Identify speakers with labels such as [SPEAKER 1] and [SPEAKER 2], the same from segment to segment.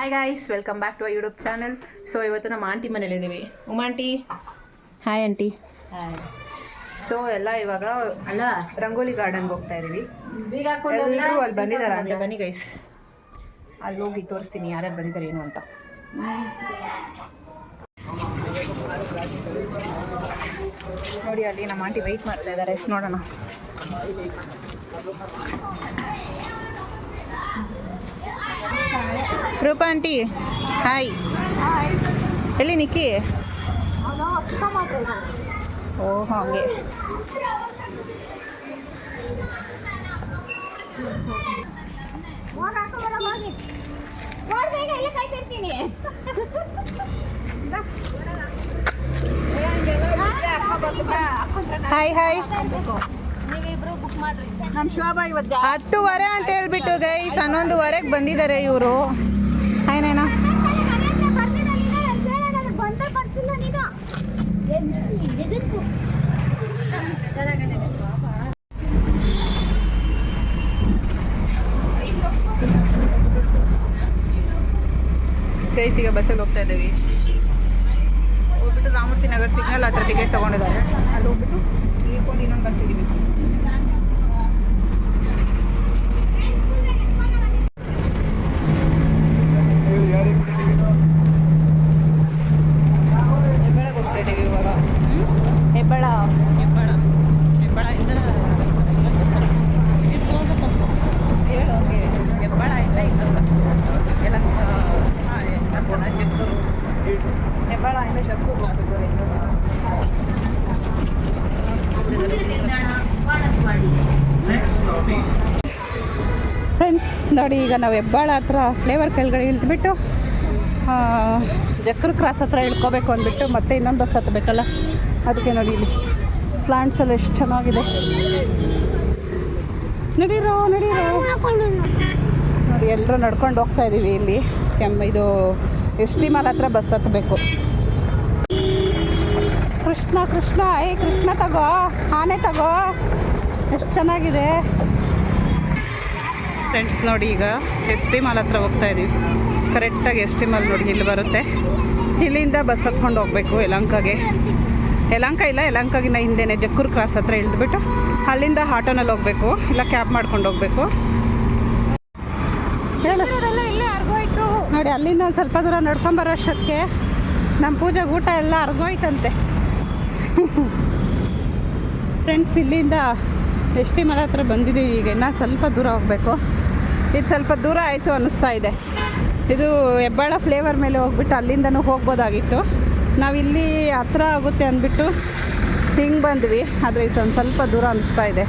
[SPEAKER 1] Hi guys welcome back to YouTube channel so ಇವತ್ತು ನಮ್ಮ aunty ಮನೇಲಿದ್ದೀವಿ. ಉಮಾಂಟಿ ಹಾಯ್ ಆಂಟಿ ಸೊ ಎಲ್ಲ ಇವಾಗ
[SPEAKER 2] ಅಲ್ಲ.
[SPEAKER 1] ರಂಗೋಲಿ ಗಾರ್ಡನ್ಗೆ ಹೋಗ್ತಾ ಇದೀವಿ
[SPEAKER 2] ಬೀಗ
[SPEAKER 1] ಎಲ್ಲರೂ ಅಲ್ಲಿ ಬಂದಿದ್ದಾರೆ ಅಂತ ಬನ್ನಿ ಗೈಸ್ ಅಲ್ಲಿ ಹೋಗಿ ತೋರಿಸ್ತೀನಿ ಯಾರ್ಯಾರು ಬಂದಿದ್ದಾರೆ ಏನು ಅಂತ. ನೋಡಿ ಅಲ್ಲಿ ನಮ್ಮ ಆಂಟಿ ವೆಯ್ಟ್ ಮಾಡ್ತಾ ಇದ್ದಾರೆ. ನೋಡೋಣ. Roopa aunty hi. ಎಲ್ಲಿ ನಿಕ್ಕಿ? ಓ ಹಾಗೆ. Hi hi. ಹತ್ತುವರೆ ಅಂತ ಹೇಳ್ಬಿಟ್ಟು ಗೈಸ್ ಹನ್ನೊಂದುವರೆಗೆ ಬಂದಿದ್ದಾರೆ ಇವರು. ಏನೇನಾ? ಗೈಸ್ ಈಗ ಬಸ್ಸಲ್ಲಿ ಹೋಗ್ತಾ ಇದ್ದೀವಿ ಹೋಗ್ಬಿಟ್ಟು ರಾಮೂರ್ತಿ ನಗರ್ ಸಿಗ್ನಲ್ ಹತ್ರ ಟಿಕೆಟ್ ತೊಗೊಂಡಿದ್ದಾರೆ ಅಲ್ಲಿ ಹೋಗ್ಬಿಟ್ಟು ಇಳ್ಕೊಂಡು ಇನ್ನೊಂದು ಬಸ್ ಹಿಡಿಬೇಕು ಹೆಬ್ಬಳಕ್ಕೆ ಹೋಗ್ತಾ ಇದ್ದೀವಿ ಇವಾಗ ಹೆಬ್ಬಳ ಹೆಬ್ಬಳ ಹೆಬ್ಬಳದಿಂದ ಹೇಳು ಹಂಗೆ ಹೆಬ್ಬಳದಿಂದ ಇಲ್ಲೊಂದು ಯಲಹಂಕ ಹೆಬ್ಬಳದಿಂದ ಜಕ್ಕೂರು ಹೋಗ್ಬೇಕು ಫ್ರೆಂಡ್ಸ್, ನೋಡಿ ಈಗ ನಾವು ಹೆಬ್ಬಾಳ ಹತ್ರ ಫ್ಲೇವರ್ ಕೆಳಗಡೆ ಇಳಿದ್ಬಿಟ್ಟು ಜಕ್ರ ಕ್ರಾಸ್ ಹತ್ರ ಇಳ್ಕೋಬೇಕು ಅಂದ್ಬಿಟ್ಟು ಮತ್ತೆ ಇನ್ನೊಂದು ಬಸ್ ಹತ್ತಬೇಕಲ್ಲ ಅದಕ್ಕೆ ನೋಡಿ ಇಲ್ಲಿ ಪ್ಲಾಂಟ್ಸ್ ಎಲ್ಲ ಎಷ್ಟು ಚೆನ್ನಾಗಿದೆ. ನಡೀರೋ ನಡೀರೋ. ನೋಡಿ ಎಲ್ಲರೂ ನಡ್ಕೊಂಡು ಹೋಗ್ತಾ ಇದ್ದೀವಿ ಇಲ್ಲಿ. ಕೆಮ್ಮ ಇದು ಎಸ್ ಟಿ ಮಾಲ್ ಹತ್ರ ಬಸ್ ಹತ್ತಬೇಕು ಕೃಷ್ಣ ಕೃಷ್ಣ, ಏ ಕೃಷ್ಣ ತಗೋ, ಆನೆ ತಗೋ. ಎಷ್ಟು ಚೆನ್ನಾಗಿದೆ. ಫ್ರೆಂಡ್ಸ್ ನೋಡಿ ಈಗ ಎಸ್ ಟಿ ಮಾಲ್ ಹತ್ರ ಹೋಗ್ತಾ ಇದ್ದೀವಿ ಕರೆಕ್ಟಾಗಿ ಎಸ್ ಟಿ ಮಾಲ್ ನೋಡಿ ಇಲ್ಲಿ ಬರುತ್ತೆ. ಇಲ್ಲಿಂದ ಬಸ್ ಹತ್ಕೊಂಡು ಹೋಗಬೇಕು ಯಲಂಕಾಗೆ. ಯಲಂಕ ಇಲ್ಲ, ಯಲಂಕಾಗಿನ ಹಿಂದೆನೇ ಜಕ್ಕೂರು ಕ್ರಾಸ್ ಹತ್ರ ಇಳಿದ್ಬಿಟ್ಟು ಅಲ್ಲಿಂದ ಆಟೋನಲ್ಲಿ ಹೋಗಬೇಕು. ಇಲ್ಲ ಕ್ಯಾಬ್ ಮಾಡ್ಕೊಂಡು ಹೋಗಬೇಕು. ನೋಡಿ, ಅಲ್ಲಿಂದ ಒಂದು ಸ್ವಲ್ಪ ದೂರ ನಡ್ಕೊಂಬರೋ ಅಷ್ಟಕ್ಕೆ ನಮ್ಮ ಪೂಜೆ ಊಟ ಎಲ್ಲ ಅರ್ಗೋಯ್ತಂತೆ. ಫ್ರೆಂಡ್ಸ್ ಇಲ್ಲಿಂದ ಎಸ್ ಟಿ ಮಲ ಹತ್ರ ಬಂದಿದ್ದೀವಿ ಈಗ. ಇನ್ನೂ ಸ್ವಲ್ಪ ದೂರ ಹೋಗಬೇಕು. ಇದು ಸ್ವಲ್ಪ ದೂರ ಆಯಿತು ಅನ್ನಿಸ್ತಾ ಇದೆ. ಇದು ಹೆಬ್ಬಾಳ ಫ್ಲೇವರ್ ಮೇಲೆ ಹೋಗ್ಬಿಟ್ಟು ಅಲ್ಲಿಂದನೂ ಹೋಗ್ಬೋದಾಗಿತ್ತು. ನಾವಿಲ್ಲಿ ಹತ್ರ ಆಗುತ್ತೆ ಅಂದ್ಬಿಟ್ಟು ಹಿಂಗೆ ಬಂದ್ವಿ. ಆದರೆ ಇದು ಒಂದು ಸ್ವಲ್ಪ ದೂರ ಅನ್ನಿಸ್ತಾ ಇದೆ.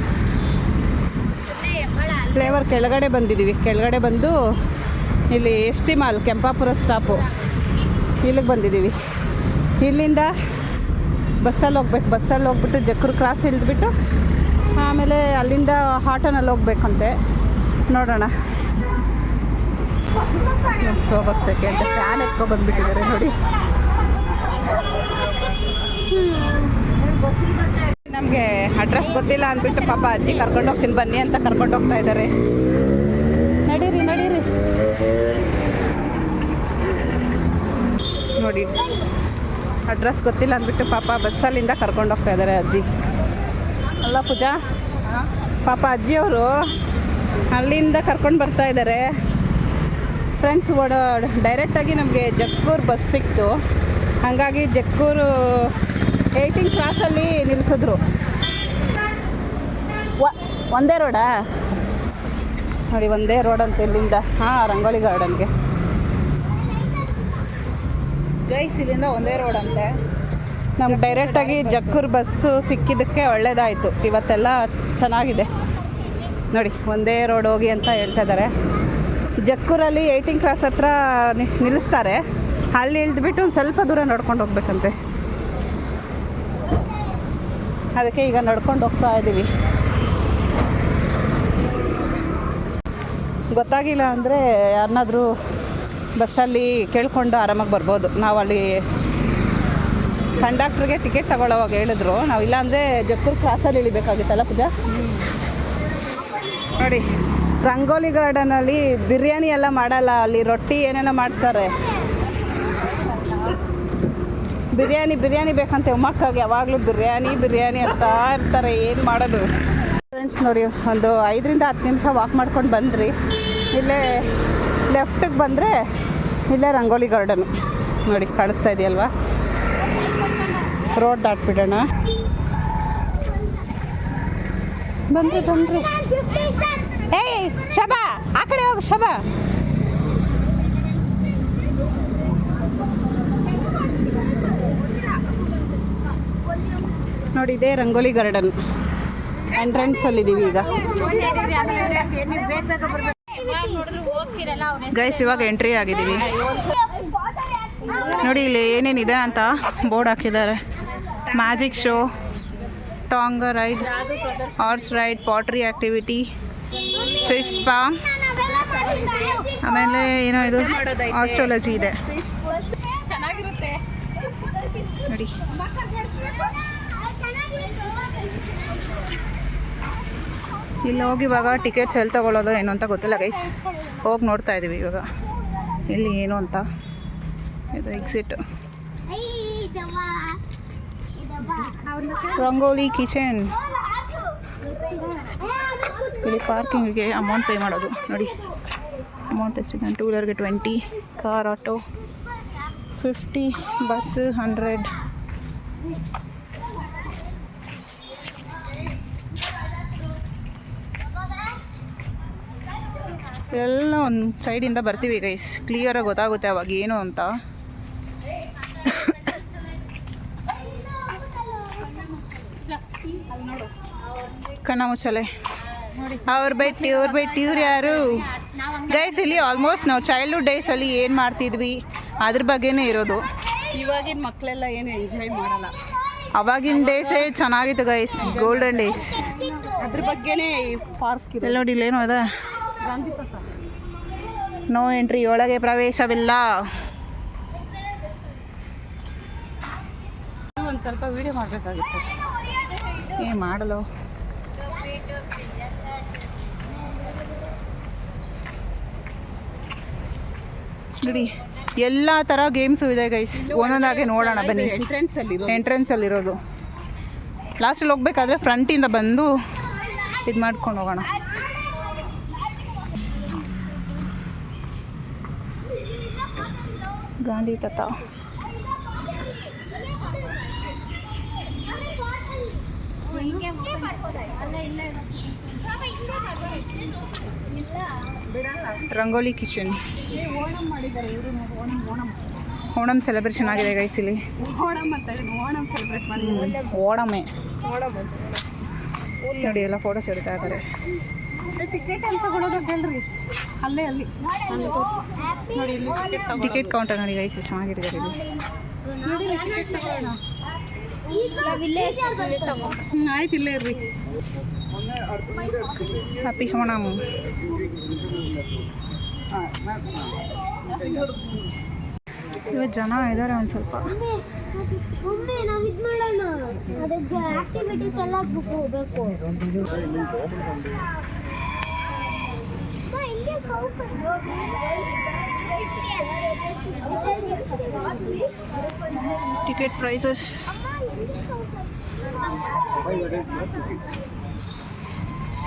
[SPEAKER 1] ಫ್ಲೇವರ್ ಕೆಳಗಡೆ ಬಂದಿದ್ದೀವಿ ಕೆಳಗಡೆ ಬಂದು ಇಲ್ಲಿ S T mall, Kempapura stop ಇಲ್ಲಿಗೆ ಬಂದಿದ್ದೀವಿ ಇಲ್ಲಿಂದ ಬಸ್ಸಲ್ಲಿ ಹೋಗ್ಬೇಕು. ಬಸ್ಸಲ್ಲಿ ಹೋಗ್ಬಿಟ್ಟು ಜಕ್ಕೂರು ಕ್ರಾಸ್ ಇಳಿದ್ಬಿಟ್ಟು ಆಮೇಲೆ ಅಲ್ಲಿಂದ ಆಟೋನಲ್ಲಿ ಹೋಗ್ಬೇಕಂತೆ. ನೋಡೋಣ. ಶೋಭಕ್ಸಕ್ಕೆ ಅಂತ ಫ್ಯಾನ್ ಎತ್ಕೊ ಬಂದ್ಬಿಟ್ಟಿದ್ದಾರೆ ನೋಡಿ. ನಮಗೆ ಅಡ್ರೆಸ್ ಗೊತ್ತಿಲ್ಲ ಅಂದ್ಬಿಟ್ಟು ಪಾಪ ಅಜ್ಜಿ ಕರ್ಕೊಂಡು ಹೋಗ್ತೀನಿ, ಬನ್ನಿ ಅಂತ ಕರ್ಕೊಂಡು ಹೋಗ್ತಾ ಇದ್ದಾರೆ. ನಡೀರಿ ನಡೀರಿ. ನೋಡಿ. ಅಡ್ರೆಸ್ ಗೊತ್ತಿಲ್ಲ ಅಂದ್ಬಿಟ್ಟು ಪಾಪ ಬಸ್ಸಲ್ಲಿಂದ ಕರ್ಕೊಂಡು ಹೋಗ್ತಾ ಇದ್ದಾರೆ ಅಜ್ಜಿ. ಅಲ್ಲ ಪೂಜಾ? ಪಾಪ ಅಜ್ಜಿಯವರು ಅಲ್ಲಿಂದ ಕರ್ಕೊಂಡು ಬರ್ತಾ ಇದ್ದಾರೆ. ಫ್ರೆಂಡ್ಸ್ ಓಡ ಡೈರೆಕ್ಟಾಗಿ ನಮಗೆ ಜಕ್ಕೂರು ಬಸ್ ಸಿಕ್ತು. ಹಾಗಾಗಿ ಜಕ್ಕೂರು ಏಯ್ಟೀನ್ ಕ್ಲಾಸಲ್ಲಿ ನಿಲ್ಲಿಸಿದ್ರು ಒಂದೇ ರೋಡಾ ನೋಡಿ, ಒಂದೇ ರೋಡ್ ಅಂತ ಇಲ್ಲಿಂದ. ಹಾಂ, ರಂಗೋಲಿ ಗಾರ್ಡನ್ಗೆ ಗೈಸ್ ಇಲ್ಲಿಂದ ಒಂದೇ ರೋಡ್ ಅಂತೆ. ನಮ್ಗೆ ಡೈರೆಕ್ಟಾಗಿ ಜಕ್ಕೂರು ಬಸ್ಸು ಸಿಕ್ಕಿದ್ದಕ್ಕೆ ಒಳ್ಳೆಯದಾಯಿತು ಇವತ್ತೆಲ್ಲ ಚೆನ್ನಾಗಿದೆ. ನೋಡಿ, ಒಂದೇ ರೋಡ್ ಹೋಗಿ ಅಂತ ಹೇಳ್ತಾ ಇದ್ದಾರೆ. ಜಕ್ಕೂರಲ್ಲಿ ಏಯ್ಟೀನ್ ಕ್ರಾಸ್ ಹತ್ರ ನಿಲ್ಲಿಸ್ತಾರೆ. ಅಲ್ಲಿ ಇಳಿದ್ಬಿಟ್ಟು ಒಂದು ಸ್ವಲ್ಪ ದೂರ ನಡ್ಕೊಂಡು ಹೋಗ್ಬೇಕಂತೆ. ಅದಕ್ಕೆ ಈಗ ನಡ್ಕೊಂಡು ಹೋಗ್ತಾ ಇದ್ದೀವಿ. ಗೊತ್ತಾಗಿಲ್ಲ ಅಂದರೆ ಯಾರನ್ನಾದರೂ ಬಸ್ಸಲ್ಲಿ ಕೇಳಿಕೊಂಡು ಆರಾಮಾಗಿ ಬರ್ಬೋದು. ನಾವು ಅಲ್ಲಿ ಕಂಡಕ್ಟ್ರಿಗೆ ಟಿಕೆಟ್ ತಗೊಳ್ಳೋವಾಗ ಹೇಳಿದ್ರು. ನಾವು ಇಲ್ಲಾಂದರೆ ಜಕ್ಕೂರು ಕ್ರಾಸಲ್ಲಿ ಇಳಿಬೇಕಾಗಿತ್ತಲ್ಲ ಪೂಜಾ? ನೋಡಿ,
[SPEAKER 2] ರಂಗೋಲಿ ಗಾರ್ಡನಲ್ಲಿ ಬಿರಿಯಾನಿ ಎಲ್ಲ ಮಾಡಲ್ಲ, ಅಲ್ಲಿ ರೊಟ್ಟಿ ಏನೇನೋ ಮಾಡ್ತಾರೆ. ಬಿರಿಯಾನಿ ಬಿರಿಯಾನಿ ಬೇಕಂತ ಮಕ್ಕಳಿಗೆ ಯಾವಾಗಲೂ ಬಿರಿಯಾನಿ ಬಿರಿಯಾನಿ ಅಂತ ಇರ್ತಾರೆ, ಏನು ಮಾಡೋದು. ಫ್ರೆಂಡ್ಸ್ ನೋಡಿ, ಒಂದು ಐದರಿಂದ ಹತ್ತು ನಿಮಿಷ ವಾಕ್ ಮಾಡ್ಕೊಂಡು ಬಂದ್ರಿ. ಇಲ್ಲೇ ಲೆಫ್ಟಿಗೆ ಬಂದರೆ ಇಲ್ಲೇ ರಂಗೋಲಿ ಗಾರ್ಡನ್. ನೋಡಿ, ಕಾಣಿಸ್ತಾ ಇದೆಯಲ್ವಾ? ರೋಡ್ ದಾಟ್ಬಿಡೋಣ. ಬಂದ್ರಿ ಬನ್ರಿ ಏಯ್, ಶಬಾ, ಆ ಕಡೆ ಹೋಗು, ಶಬಾ. ನೋಡಿ, ಇದೇ ರಂಗೋಲಿ ಗಾರ್ಡನ್ ಎಂಟ್ರೆನ್ಸ್ ಅಲ್ಲಿ ಇದೀವಿ ಈಗ. ಗೈಸ್ ಇವಾಗ ಎಂಟ್ರಿ ಆಗಿದ್ದೀವಿ. ನೋಡಿ, ಇಲ್ಲಿ ಏನೇನಿದೆ ಅಂತ ಬೋರ್ಡ್ ಹಾಕಿದ್ದಾರೆ. Magic show tonga ride horse ride pottery activity fish spa ಆಮೇಲೆ ಏನೋ ಇದು ಆಸ್ಟ್ರಾಲಜಿ ಇದೆ. ನೋಡಿ. ಇಲ್ಲಿ ಹೋಗಿ ಇವಾಗ ಟಿಕೆಟ್ಸ್ ಎಲ್ಲಿ ತಗೊಳ್ಳೋದು ಏನು ಅಂತ ಗೊತ್ತಿಲ್ಲ ಗೈಸ್ ಹೋಗಿ ನೋಡ್ತಾ ಇದ್ದೀವಿ ಇವಾಗ. ಇಲ್ಲಿ ಏನು ಅಂತ. ಇದು ಎಕ್ಸಿಟ್ ರಂಗೋಲಿ ಕಿಚನ್. ಇಲ್ಲಿ ಪಾರ್ಕಿಂಗಿಗೆ ಅಮೌಂಟ್ ಪೇ ಮಾಡೋದು. ನೋಡಿ ಅಮೌಂಟ್ ಎಷ್ಟಿದೆ two ವೀಲರ್ಗೆ twenty car auto fifty bus hundred ಎಲ್ಲ ಒಂದು ಸೈಡಿಂದ ಬರ್ತೀವಿ ಗೈಸ್ ಕ್ಲಿಯರಾಗಿ ಗೊತ್ತಾಗುತ್ತೆ ಅವಾಗ ಏನು ಅಂತ. ಕಣ್ಣ ಮುಚ್ಚಲೆ ಅವ್ರ ಬೆಟ್ಟಿ ಇವ್ರ ಬೆಟ್ಟಿ ಇವ್ರು ಯಾರು? ಗೈಸ್ ಇಲ್ಲಿ ಆಲ್ಮೋಸ್ಟ್ ನಾವು ಚೈಲ್ಡ್ಹುಡ್ ಡೇಸಲ್ಲಿ ಏನು ಮಾಡ್ತಿದ್ವಿ? ಅದ್ರ ಬಗ್ಗೆನೇ ಇರೋದು. ಇವಾಗಿನ ಮಕ್ಕಳೆಲ್ಲ ಏನು ಎಂಜಾಯ್ ಮಾಡಲ್ಲ. ಅವಾಗಿನ ಡೇಸೇ ಚೆನ್ನಾಗಿತ್ತು ಗೈಸ್ ಗೋಲ್ಡನ್ ಡೇಸ್ ಅದ್ರ ಬಗ್ಗೆನೇ ಪಾರ್ಕ್ ಇದೆ. ನೋಡಿ ಇಲ್ಲೇನು ಅದ ನೋ ಎಂಟ್ರಿ ಒಳಗೆ ಪ್ರವೇಶವಿಲ್ಲ. ಒಂದು ಸ್ವಲ್ಪ ವಿಡಿಯೋ ಮಾಡಬೇಕಾಗಿತ್ತು. ಏ ಮಾಡಲು. ನೋಡಿ ಎಲ್ಲ ಥರ ಗೇಮ್ಸು ಇದೆ ಗೈಸ್ ಒಂದೊಂದಾಗೆ ನೋಡೋಣ ಬನ್ನಿ.
[SPEAKER 1] ಎಂಟ್ರೆನ್ಸ್ ಅಲ್ಲಿ
[SPEAKER 2] ಎಂಟ್ರೆನ್ಸ್ ಅಲ್ಲಿರೋದು ಲಾಸ್ಟಲ್ಲಿ ಹೋಗ್ಬೇಕಾದ್ರೆ ಫ್ರಂಟಿಂದ ಬಂದು ಇದು ಮಾಡ್ಕೊಂಡು ಹೋಗೋಣ. ಗಾಂಧಿ ತತ್ತ ರಂಗೋಲಿ ಕಿಚನ್. ಓಣಂ ಸೆಲೆಬ್ರೇಷನ್ ಆಗಿದೆ ಗೈಸ್ ಇಲ್ಲಿ.
[SPEAKER 1] ಓಣಂ ಅಂತ ಓಣಂ ಸೆಲೆಬ್ರೇಟ್ ಮಾಡಿ
[SPEAKER 2] ಓಣಮೆ. ನೋಡಿ ಎಲ್ಲ ಫೋಟೋಸ್ ಹಿಡಿತಾ ಇದ್ದಾರೆ.
[SPEAKER 1] ಟಿಕೆಟ್ ಅಂತ ತಗೊಳೋದು ಹೇಳ್ರಿ. ಅಲ್ಲೇ ಅಲ್ಲಿ. ನೋಡಿ ಇಲ್ಲಿ ಟಿಕೆಟ್
[SPEAKER 2] ಟಿಕೆಟ್ ಕೌಂಟರ್ ನೋಡಿ ಗೈಸ್ ಚೆನ್ನಾಗಿರ್ತಾರೆ ಚೆನ್ನಾಗಿದ್ದಾರೆ ಇಲ್ಲಿ.
[SPEAKER 1] ನೋಡಿ ಟಿಕೆಟ್ ತಗೊಳ್ಳೋಣ. ಹ್ಮ್, ಆಯ್ತು ಇಲ್ಲೇ ಇರ್ರಿ.
[SPEAKER 2] ಹ್ಯಾಪಿ ಹೋಣಮ್ ಇವತ್ತು ಜನ ಇದ್ದಾರೆ ಒಂದು ಸ್ವಲ್ಪ.
[SPEAKER 3] ಒಮ್ಮೆ ನಾವು ಇದು ಮಾಡೋಣ. ಅದಕ್ಕೆ ಆಕ್ಟಿವಿಟೀಸ್ ಎಲ್ಲ ಹೋಗ್ಬೇಕು.
[SPEAKER 2] ಟಿಕೆಟ್ ಪ್ರೈಸಸ್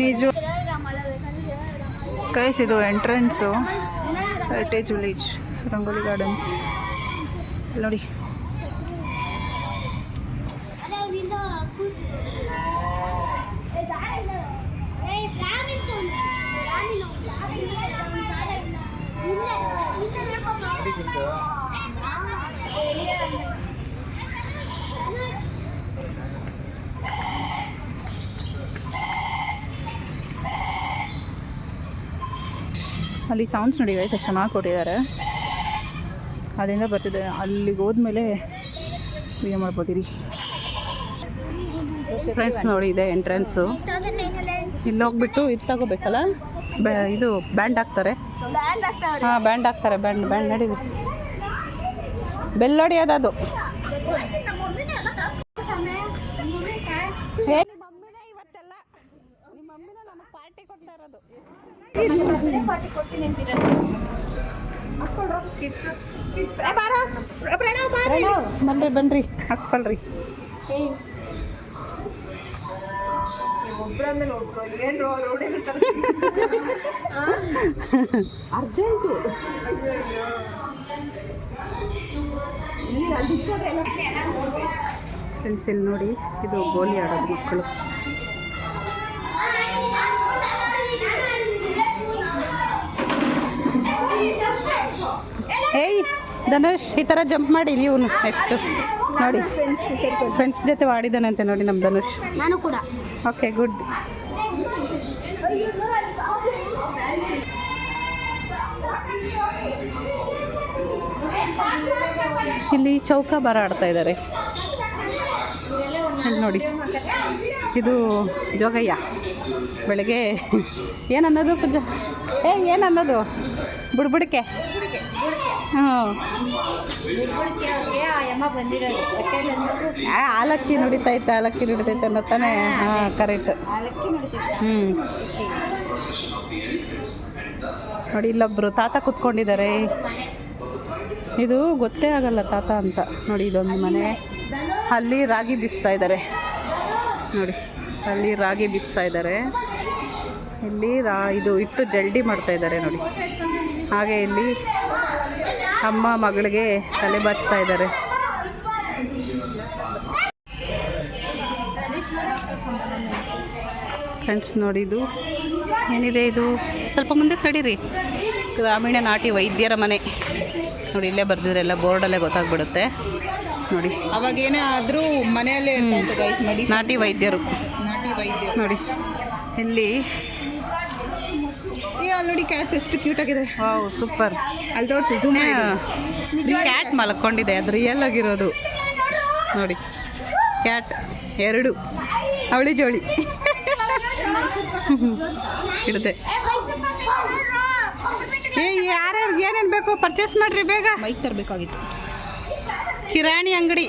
[SPEAKER 2] ನಿಜ. ಕೈಸ್ ಇದು entrance heritage village Rangoli gardens ನೋಡಿ.
[SPEAKER 1] ಅಲ್ಲಿ ಸೌಂಡ್ಸ್ ನೋಡಿ ಎಷ್ಟು ಚೆನ್ನಾಗಿ ಕೊಟ್ಟಿದ್ದಾರೆ. ಅದರಿಂದ ಬರ್ತಿದೆ, ಅಲ್ಲಿಗೆ ಹೋದ್ಮೇಲೆ ವಿಡಿಯೋ ಮಾಡ್ಬೋದಿರಿ. ಫ್ರೆಂಡ್ಸ್ ನೋಡಿ ಇದೆ ಎಂಟ್ರೆನ್ಸು ಇಲ್ಲಿ ಹೋಗ್ಬಿಟ್ಟು ಇದು ತಗೋಬೇಕಲ್ಲ? ಇದು ಬ್ಯಾಂಡ್ ಹಾಕ್ತಾರೆ. ಹಾಂ ಬ್ಯಾಂಡ್ ಹಾಕ್ತಾರೆ ಬ್ಯಾಂಡ್ ಬ್ಯಾಂಡ್ ನಡೀರಿ ಬೆಲ್ ಅದು ಕೊಡ್ತಾ ಇರೋದು ಬನ್ರಿ ಬನ್ರಿ ಹಾಕ್ಸ್ಕೊಳ್ರಿ. ಅರ್ಜೆಂಟು. ಫ್ರೆಂಡ್ಸ್ ಇಲ್ಲಿ ನೋಡಿ ಇದು ಗೋಲಿ ಆಡೋದು ಮಕ್ಕಳು. ಏಯ್ ಧನುಷ್ ಈ ಥರ ಜಂಪ್ ಮಾಡಿ ಇವನು ನೆಕ್ಸ್ಟ್ ನೋಡಿ. ಫ್ರೆಂಡ್ಸ್ ಜೊತೆ ಆಡಿದಾನಂತೆ ನೋಡಿ ನಮ್ಮ ಧನುಷ್.
[SPEAKER 3] ನಾನು ಕೂಡ.
[SPEAKER 1] ಓಕೆ ಗುಡ್ ಇಲ್ಲಿ ಚೌಕ ಬರ ಆಡ್ತಾ ಇದ್ದಾರೆ ನೋಡಿ. ಇದು ಜೋಗಯ್ಯ. ಬೆಳಗ್ಗೆ ಏನನ್ನೋದು ಪೂಜ? ಏ ಏನನ್ನೋದು ಬುಡ್ಬುಡಿಕೆ. ಹ್ಞೂ ಆಲಕ್ಕಿ ನುಡಿತೈತೆ ಆಲಕ್ಕಿ ನುಡಿತೈತೆ ಅನ್ನೋ ತಾನೇ, ಹಾಂ ಕರೆಕ್ಟ್ ಹ್ಞೂ ನೋಡಿ ಇಲ್ಲೊಬ್ಬರು ತಾತ ಕುತ್ಕೊಂಡಿದ್ದಾರೆ. ಇದು ಗೊತ್ತೇ ಆಗಲ್ಲ ತಾತ ಅಂತ. ನೋಡಿ, ಇದೊಂದು ಮನೆ. ಅಲ್ಲಿ ರಾಗಿ ಬೀಸ್ತಾ ಇದ್ದಾರೆ. ನೋಡಿ, ಅಲ್ಲಿ ರಾಗಿ ಬೀಸ್ತಾ ಇದ್ದಾರೆ. ಇಲ್ಲಿ ರಾ, ಇದು ಇಟ್ಟು ಜಲ್ಡಿ ಮಾಡ್ತಾ ಇದ್ದಾರೆ ನೋಡಿ. ಹಾಗೆ ಇಲ್ಲಿ ಅಮ್ಮ ಮಗಳಿಗೆ ತಲೆ ಬಾಚ್ತಾ ಇದ್ದಾರೆ. ಫ್ರೆಂಡ್ಸ್, ನೋಡಿ ಇದು. ಏನಿದೆ ಇದು? ಸ್ವಲ್ಪ ಮುಂದೆ ಕಡೀರಿ ಗ್ರಾಮೀಣ ನಾಟಿ ವೈದ್ಯರ ಮನೆ. ನೋಡಿ, ಇಲ್ಲೇ ಬರ್ದಿದ್ರೆ ಎಲ್ಲ ಬೋರ್ಡಲ್ಲೇ ಗೊತ್ತಾಗ್ಬಿಡುತ್ತೆ. ನೋಡಿ.
[SPEAKER 2] ಅವಾಗ ಏನೇ ಆದ್ರೂ ಮನೆಯಲ್ಲೇ ಗೈಸ್ ಮಡಿ
[SPEAKER 1] ನಾಟಿ ವೈದ್ಯರು.
[SPEAKER 2] ನಾಟಿ ವೈದ್ಯರು.
[SPEAKER 1] ನೋಡಿ. ಇಲ್ಲಿ
[SPEAKER 2] ಈ ಅಲ್ಲಿ ನೋಡಿ ಕ್ಯಾಟ್ಸ್ ಎಷ್ಟು ಕ್ಯೂಟ್ ಆಗಿದೆ.
[SPEAKER 1] Wow super.
[SPEAKER 2] ಅಲ್ಲಿ ತೋರಿಸಿ ಜೂಮ್
[SPEAKER 1] ಕ್ಯಾಟ್ ಮಲ್ಕೊಂಡಿದೆ ಅದು ರಿಯಲ್ ಆಗಿರೋದು. ನೋಡಿ. ಕ್ಯಾಟ್ ಎರಡು. ಅವಳಿ ಜೋಳಿ. ಇಡುತ್ತೆ ಏ ಯಾರ್ಯಾರಿಗೆ ಏನೇನು ಬೇಕು? ಪರ್ಚೇಸ್ ಮಾಡ್ರಿ ಬೇಗ.
[SPEAKER 2] ಮೈಕ್ ತರಬೇಕಾಗಿತ್ತು.
[SPEAKER 1] ಕಿರಾಣಿ ಅಂಗಡಿ.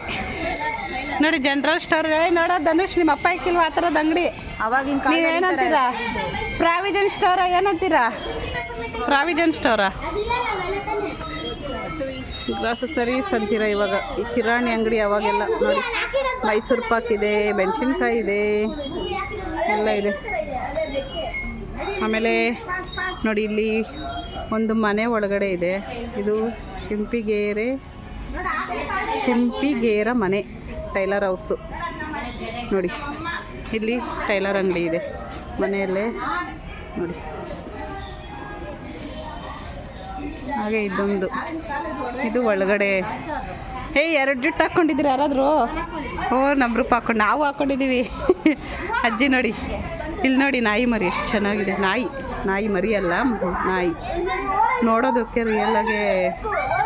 [SPEAKER 1] ನೋಡಿ ಜನರಲ್ ಸ್ಟೋರ್ ನೋಡ ಧನುಷ್ ನಿಮ್ಮ ಅಪ್ಪ ಇಕ್ಕಿಲ್ವ ಆ ಥರದ ಅಂಗಡಿ.
[SPEAKER 2] ಅವಾಗಿನ
[SPEAKER 1] ಏನಂತೀರಾ? ಪ್ರಾವಿಜನ್ ಸ್ಟೋರ ಏನಂತೀರಾ? ಪ್ರಾವಿಜನ್ ಸ್ಟೋರಾ ಗ್ರಾಸಸರೀಸ್ ಅಂತೀರಾ ಇವಾಗ? ಈ ಕಿರಾಣಿ ಅಂಗಡಿ ಅವಾಗೆಲ್ಲ ನೋಡಿ. ಮೈಸೂರು ಪಾಕ್ ಇದೆ ಮೆಣಸಿನ್ಕಾಯಿ ಇದೆ ಎಲ್ಲ ಇದೆ. ಆಮೇಲೆ ನೋಡಿ ಇಲ್ಲಿ ಒಂದು ಮನೆ ಒಳಗಡೆ ಇದೆ. ಇದು ಶಿಂಪಿಗೇರೆ ಶಿಂಪಿಗೇರ ಮನೆ, ಟೈಲರ್ ಹೌಸು. ನೋಡಿ, ಇಲ್ಲಿ ಟೈಲರ್ ಅಂಗಡಿ ಇದೆ. ಮನೆಯಲ್ಲೇ, ನೋಡಿ. ಹಾಗೆ ಇದೊಂದು. ಇದು ಒಳಗಡೆ. ಹೇ ಎರಡು ಜುಟ್ಟು ಹಾಕ್ಕೊಂಡಿದ್ದೀರಿ ಯಾರಾದರೂ? ಓ ನಮ್ಮ ರೂಪ ಹಾಕೊಂಡು ನಾವು ಹಾಕ್ಕೊಂಡಿದ್ದೀವಿ. ಅಜ್ಜಿ ನೋಡಿ, ಇಲ್ಲಿ ನೋಡಿ ನಾಯಿ ಮರಿ, ಎಷ್ಟು ಚೆನ್ನಾಗಿದೆ. ನಾಯಿ ನಾಯಿ ಮರಿ ಅಲ್ಲ ನಾಯಿ. ನೋಡೋದಕ್ಕೆ ರಿಯಲ್ಲಾಗೆ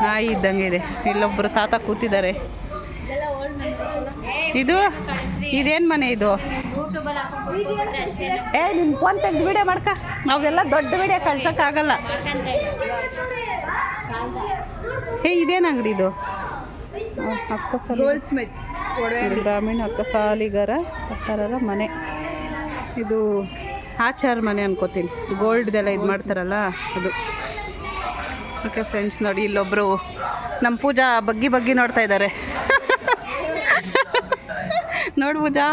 [SPEAKER 1] ನಾಯಿ ಇದ್ದಂಗೆ ಇದೆ. ಇಲ್ಲೊಬ್ರು ತಾತ ಕೂತಿದ್ದಾರೆ. ಇದು? ಇದೇನು ಮನೆ ಇದು? ಏ ನಿನ್ ಫೋನ್ ತೆಗ್ದು ವಿಡಿಯೋ ಮಾಡ್ಕ. ನಾವೆಲ್ಲ ದೊಡ್ಡ ವಿಡಿಯೋ ಕಳ್ಸೋಕ್ಕಾಗಲ್ಲ ಏ ಇದೇನು ಅಂಗಡಿ ಇದು? ಅಕ್ಕಸಾಲಿ ಗ್ರಾಮೀಣ ಅಕ್ಕಸಾಲಿಗರ ಅಕ್ಕರರ ಮನೆ. ಇದು ಆಚಾರ ಮನೆ ಅನ್ಕೋತೀನಿ. ಗೋಲ್ಡ್ದೆಲ್ಲ ಇದು ಮಾಡ್ತಾರಲ್ಲ ಅದು. ಓಕೆ ಫ್ರೆಂಡ್ಸ್ ನೋಡಿ ಇಲ್ಲೊಬ್ಬರು ನಮ್ಮ ಪೂಜಾ ಬಗ್ಗಿ ಬಗ್ಗಿ ನೋಡ್ತಾ ಇದ್ದಾರೆ. ನೋಡು ಪೂಜಾ.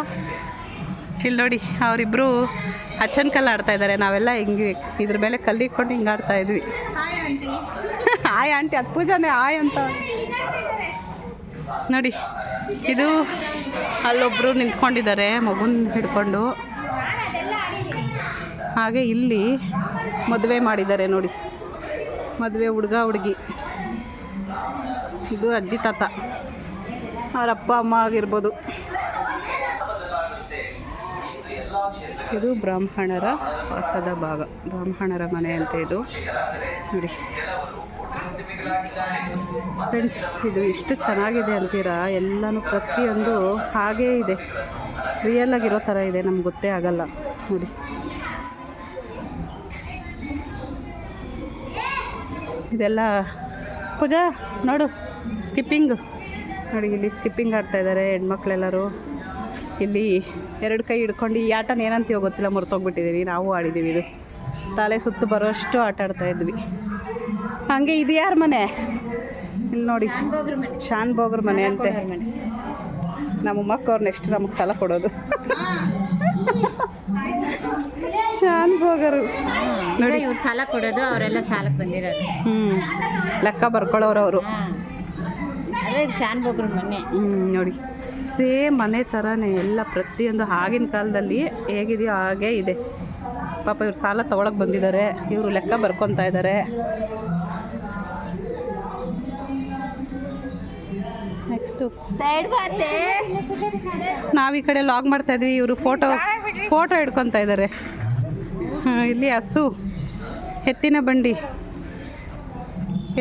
[SPEAKER 1] ಇಲ್ಲಿ ನೋಡಿ ಅವರಿಬ್ಬರು ಅಚ್ಚನ್ ಕಲ್ಲು ಆಡ್ತಾ ಇದ್ದಾರೆ. ನಾವೆಲ್ಲ ಹಿಂಗೆ ಇದ್ರ ಮೇಲೆ ಕಲ್ಲಿಕ್ಕೊಂಡು ಹಿಂಗೆ ಆಡ್ತಾ ಇದ್ವಿ. ಆಯ್ ಆಂಟಿ ಅದು ಪೂಜಾನೇ ಆಯ್ ಅಂತ. ನೋಡಿ, ಇದು ಅಲ್ಲೊಬ್ಬರು ನಿಂತ್ಕೊಂಡಿದ್ದಾರೆ, ಮಗುನ ಹಿಡ್ಕೊಂಡು. ಹಾಗೆ ಇಲ್ಲಿ ಮದುವೆ ಮಾಡಿದ್ದಾರೆ ನೋಡಿ. ಮದುವೆ ಹುಡುಗ, ಹುಡುಗಿ. ಇದು ಅಜ್ಜಿ, ತಾತ. ಅವ್ರ ಅಪ್ಪ, ಅಮ್ಮ ಆಗಿರ್ಬೋದು. ಇದು ಬ್ರಾಹ್ಮಣರ ವಾಸದ ಭಾಗ. ಬ್ರಾಹ್ಮಣರ ಮನೆ ಅಂತ ಇದು. ನೋಡಿ. ಫ್ರೆಂಡ್ಸ್ ಇದು ಎಷ್ಟು ಚೆನ್ನಾಗಿದೆ ಅಂತೀರಾ? ಎಲ್ಲನೂ ಪ್ರತಿಯೊಂದು ಹಾಗೇ ಇದೆ. ರಿಯಲ್ ಆಗಿರೋ ಥರ ಇದೆ, ನಮ್ಗೆ ಗೊತ್ತೇ ಆಗಲ್ಲ. ನೋಡಿ. ಇದೆಲ್ಲ ಪಗ ನೋಡು ಸ್ಕಿಪ್ಪಿಂಗು ನೋಡಿ ಇಲ್ಲಿ ಸ್ಕಿಪ್ಪಿಂಗ್ ಆಡ್ತಾ ಇದ್ದಾರೆ ಹೆಣ್ಮಕ್ಳೆಲ್ಲರೂ. ಇಲ್ಲಿ ಎರಡು ಕೈ ಹಿಡ್ಕೊಂಡು ಈ ಆಟನ ಏನಂತೀವೋ ಗೊತ್ತಿಲ್ಲ ಮರ್ತೋಗ್ಬಿಟ್ಟಿದ್ದೀವಿ ನಾವು ಆಡಿದ್ದೀವಿ ಇದು. ತಲೆ ಸುತ್ತು ಬರೋಷ್ಟು ಆಟ ಆಡ್ತಾ ಇದ್ವಿ. ಹಾಗೆ ಇದು ಯಾರ ಮನೆ? ಇಲ್ಲಿ ನೋಡಿ ಶಾನ್ ಬೋಗ್ರ ಮನೆ. ಅಂತೆ. ನಮ್ಮ ಮಕ್ಕವ್ರು ನೆಕ್ಸ್ಟ್ ನಮಗೆ ಸಾಲ ಕೊಡೋದು. ಶಾನ್ ಭೋಗರು.
[SPEAKER 2] ನೋಡಿ. ಇವ್ರು ಸಾಲ ಕೊಡೋದು ಅವರೆಲ್ಲ ಸಾಲಕ್ಕೆ ಬಂದಿರೋದು.
[SPEAKER 1] ಹ್ಞೂ ಲೆಕ್ಕ ಬರ್ಕೊಳ್ಳೋರು ಅವರು.
[SPEAKER 2] ಅದೇ ಶಾನ್ ಭೋಗರು ಮೊನ್ನೆ.
[SPEAKER 1] ಹ್ಞೂ ನೋಡಿ. ಸೇಮ್ ಮನೆ ಥರನೇ ಎಲ್ಲ ಪ್ರತಿಯೊಂದು ಆಗಿನ ಕಾಲದಲ್ಲಿ ಹೇಗಿದೆಯೋ ಹಾಗೇ ಇದೆ. ಪಾಪ ಇವ್ರು ಸಾಲ ತೊಗೊಳಕ್ಕೆ ಬಂದಿದ್ದಾರೆ. ಇವರು ಲೆಕ್ಕ ಬರ್ಕೊತಾ ಇದ್ದಾರೆ. ನಾವು ಈ ಕಡೆ ಲಾಗ್ ಮಾಡ್ತಾ ಇದ್ವಿ ಇವರು ಫೋಟೋ ಫೋಟೋ ಹಿಡ್ಕೊತಾ ಇದ್ದಾರೆ ಹಾಂ ಇಲ್ಲಿ ಹಸು. ಎತ್ತಿನ ಬಂಡಿ.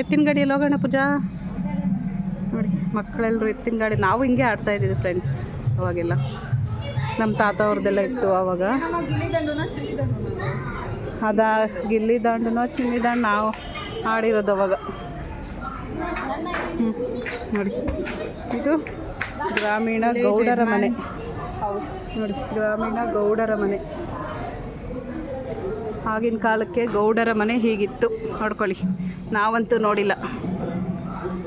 [SPEAKER 1] ಎತ್ತಿನ ಗಾಡಿ ಹೋಗೋಣ ಪೂಜಾ? ನೋಡಿ ಮಕ್ಕಳೆಲ್ಲರೂ ಎತ್ತಿನ ಗಾಡಿ ನಾವು ಹಿಂಗೆ ಆಡ್ತಾ ಇದ್ದೀವಿ ಫ್ರೆಂಡ್ಸ್ ಅವಾಗೆಲ್ಲ. ನಮ್ಮ ತಾತ ಅವ್ರದ್ದೆಲ್ಲ ಇತ್ತು ಆವಾಗ ಅದ ಗಿಲ್ಲಿ ದಾಂಡುನೋ ಚಿನ್ನಿ ದಾಂಡು ನಾವು ಆಡಿರೋದು ಅವಾಗ. ಹ್ಞೂ ನೋಡಿ. ಇದು ಗ್ರಾಮೀಣ ಗೌಡರ ಮನೆ. ಹೌಸ್ ನೋಡಿ ಗ್ರಾಮೀಣ ಗೌಡರ ಮನೆ. ಆಗಿನ ಕಾಲಕ್ಕೆ ಗೌಡರ ಮನೆ ಹೀಗಿತ್ತು. ನೋಡ್ಕೊಳ್ಳಿ. ನಾವಂತೂ ನೋಡಿಲ್ಲ.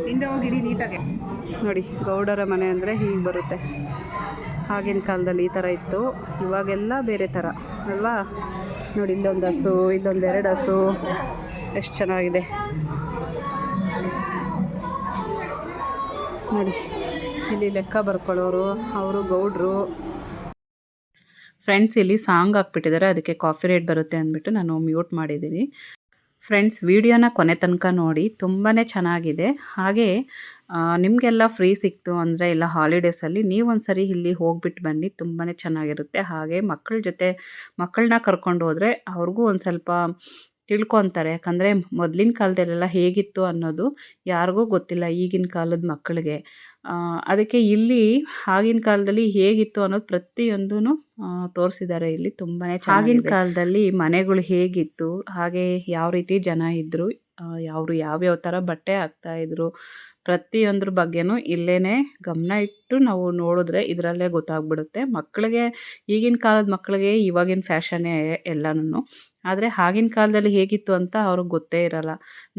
[SPEAKER 2] ಹಿಂದೆ ಹೋಗಿಡಿ ನೀಟಾಗಿ.
[SPEAKER 1] ನೋಡಿ ಗೌಡರ ಮನೆ ಅಂದರೆ ಹೀಗೆ ಬರುತ್ತೆ. ಆಗಿನ ಕಾಲದಲ್ಲಿ ಈ ಥರ ಇತ್ತು. ಇವಾಗೆಲ್ಲ ಬೇರೆ ಥರ ಅಲ್ವಾ? ನೋಡಿ ಇಲ್ಲೊಂದು ಹಸು ಇಲ್ಲೊಂದು ಎರಡು ಹಸು. ಎಷ್ಟು ಚೆನ್ನಾಗಿದೆ. ನೋಡಿ. ಇಲ್ಲಿ ಲೆಕ್ಕ ಬರ್ಕೊಳ್ಳೋರು, ಅವರು ಗೌಡ್ರು. ಫ್ರೆಂಡ್ಸ್ ಇಲ್ಲಿ ಸಾಂಗ್ ಹಾಕ್ಬಿಟ್ಟಿದ್ದಾರೆ, ಅದಕ್ಕೆ ಕಾಫಿ ರೇಟ್ ಬರುತ್ತೆ ಅಂದ್ಬಿಟ್ಟು ನಾನು ಮ್ಯೂಟ್ ಮಾಡಿದ್ದೀನಿ. ಫ್ರೆಂಡ್ಸ್ ವಿಡಿಯೋನ ಕೊನೆ ತನಕ ನೋಡಿ ತುಂಬಾ ಚೆನ್ನಾಗಿದೆ. ಹಾಗೆ ನಿಮಗೆಲ್ಲ ಫ್ರೀ ಸಿಕ್ತು ಅಂದರೆ ಎಲ್ಲ ಹಾಲಿಡೇಸಲ್ಲಿ ನೀವೊಂದ್ಸರಿ ಇಲ್ಲಿ ಹೋಗ್ಬಿಟ್ಟು ಬನ್ನಿ ತುಂಬಾ ಚೆನ್ನಾಗಿರುತ್ತೆ. ಹಾಗೆ ಮಕ್ಕಳ ಜೊತೆ ಮಕ್ಕಳನ್ನ ಕರ್ಕೊಂಡು ಹೋದರೆ ಅವ್ರಿಗೂ ಒಂದು ಸ್ವಲ್ಪ ತಿಳ್ಕೊತಾರೆ. ಯಾಕಂದರೆ ಮೊದಲಿನ ಕಾಲದಲ್ಲೆಲ್ಲ ಹೇಗಿತ್ತು ಅನ್ನೋದು ಯಾರಿಗೂ ಗೊತ್ತಿಲ್ಲ ಈಗಿನ ಕಾಲದ ಮಕ್ಕಳಿಗೆ. ಅದಕ್ಕೆ ಇಲ್ಲಿ ಆಗಿನ ಕಾಲದಲ್ಲಿ ಹೇಗಿತ್ತು ಅನ್ನೋದು ಪ್ರತಿಯೊಂದೂ ತೋರಿಸಿದ್ದಾರೆ ಇಲ್ಲಿ ತುಂಬಾ ಆಗಿನ ಕಾಲದಲ್ಲಿ ಮನೆಗಳು ಹೇಗಿತ್ತು ಹಾಗೆ ಯಾವ ರೀತಿ ಜನ ಇದ್ದರು ಅವರು ಯಾವ್ಯಾವ ಥರ ಬಟ್ಟೆ ಹಾಕ್ತಾ ಇದ್ರು ಪ್ರತಿಯೊಂದ್ರ ಬಗ್ಗೆನೂ ಇಲ್ಲೇ ಗಮನ ಇಟ್ಟು ನಾವು ನೋಡಿದ್ರೆ ಇದರಲ್ಲೇ ಗೊತ್ತಾಗ್ಬಿಡುತ್ತೆ. ಮಕ್ಕಳಿಗೆ ಈಗಿನ ಕಾಲದ ಮಕ್ಕಳಿಗೆ ಇವಾಗಿನ ಫ್ಯಾಷನ್ನೇ ಎಲ್ಲನೂ ಆದರೆ ಆಗಿನ ಕಾಲದಲ್ಲಿ ಹೇಗಿತ್ತು ಅಂತ ಅವ್ರಿಗೆ ಗೊತ್ತೇ ಇರಲ್ಲ.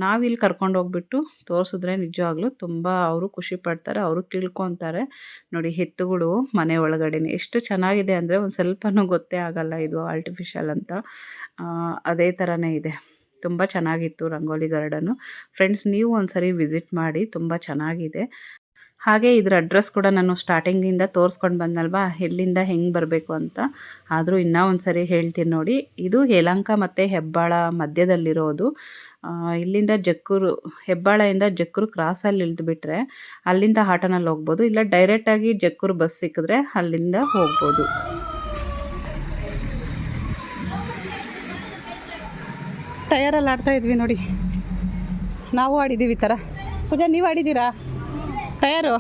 [SPEAKER 1] ನಾವಿಲ್ಲಿ ಕರ್ಕೊಂಡು ಹೋಗ್ಬಿಟ್ಟು ತೋರಿಸಿದ್ರೆ ನಿಜವಾಗ್ಲೂ ತುಂಬ ಅವರು ಖುಷಿ ಪಡ್ತಾರೆ, ಅವರು ತಿಳ್ಕೊತಾರೆ. ನೋಡಿ ಹೆತ್ತುಗಳು ಮನೆ ಒಳಗಡೆನೆ. ಎಷ್ಟು ಚೆನ್ನಾಗಿದೆ ಅಂದರೆ ಒಂದು ಸ್ವಲ್ಪನೂ ಗೊತ್ತೇ ಆಗಲ್ಲ ಇದು ಆರ್ಟಿಫಿಷಿಯಲ್ ಅಂತ. ಅದೇ ಥರನೇ ಇದೆ. ತುಂಬ ಚೆನ್ನಾಗಿತ್ತು ರಂಗೋಲಿ ಗಾರ್ಡನ್ನು ಫ್ರೆಂಡ್ಸ್ ನೀವು ಒಂದ್ಸರಿ ವಿಸಿಟ್ ಮಾಡಿ, ತುಂಬ ಚೆನ್ನಾಗಿದೆ. ಹಾಗೆ ಇದ್ರ ಅಡ್ರೆಸ್ ಕೂಡ ನಾನು ಸ್ಟಾರ್ಟಿಂಗಿಂದ ತೋರಿಸ್ಕೊಂಡು ಬಂದಲ್ವಾ? ಎಲ್ಲಿಂದ ಹೆಂಗೆ ಬರಬೇಕು ಅಂತ. ಆದರೂ ಇನ್ನೂ ಒಂದು ಸರಿ ಹೇಳ್ತೀನಿ ನೋಡಿ. ಇದು ಯಲಹಂಕ ಮತ್ತು ಹೆಬ್ಬಾಳ ಮಧ್ಯದಲ್ಲಿರೋದು. ಇಲ್ಲಿಂದ ಜಕ್ಕೂರು, ಹೆಬ್ಬಾಳೆಯಿಂದ ಜಕ್ಕೂರು ಕ್ರಾಸಲ್ಲಿ ಇಳಿದುಬಿಟ್ರೆ ಅಲ್ಲಿಂದ ಆಟೋನಲ್ಲಿ ಹೋಗ್ಬೋದು. ಇಲ್ಲ ಡೈರೆಕ್ಟಾಗಿ ಜಕ್ಕೂರು ಬಸ್ ಸಿಕ್ಕಿದ್ರೆ ಅಲ್ಲಿಂದ ಹೋಗ್ಬೋದು. ಟಯರಲ್ಲಿ ಆಡ್ತಾ ಇದ್ವಿ ನೋಡಿ. ನಾವು ಆಡಿದ್ದೀವಿ ಈ ಥರ ಪೂಜಾ, ನೀವು ಆಡಿದ್ದೀರಾ ಟಯರು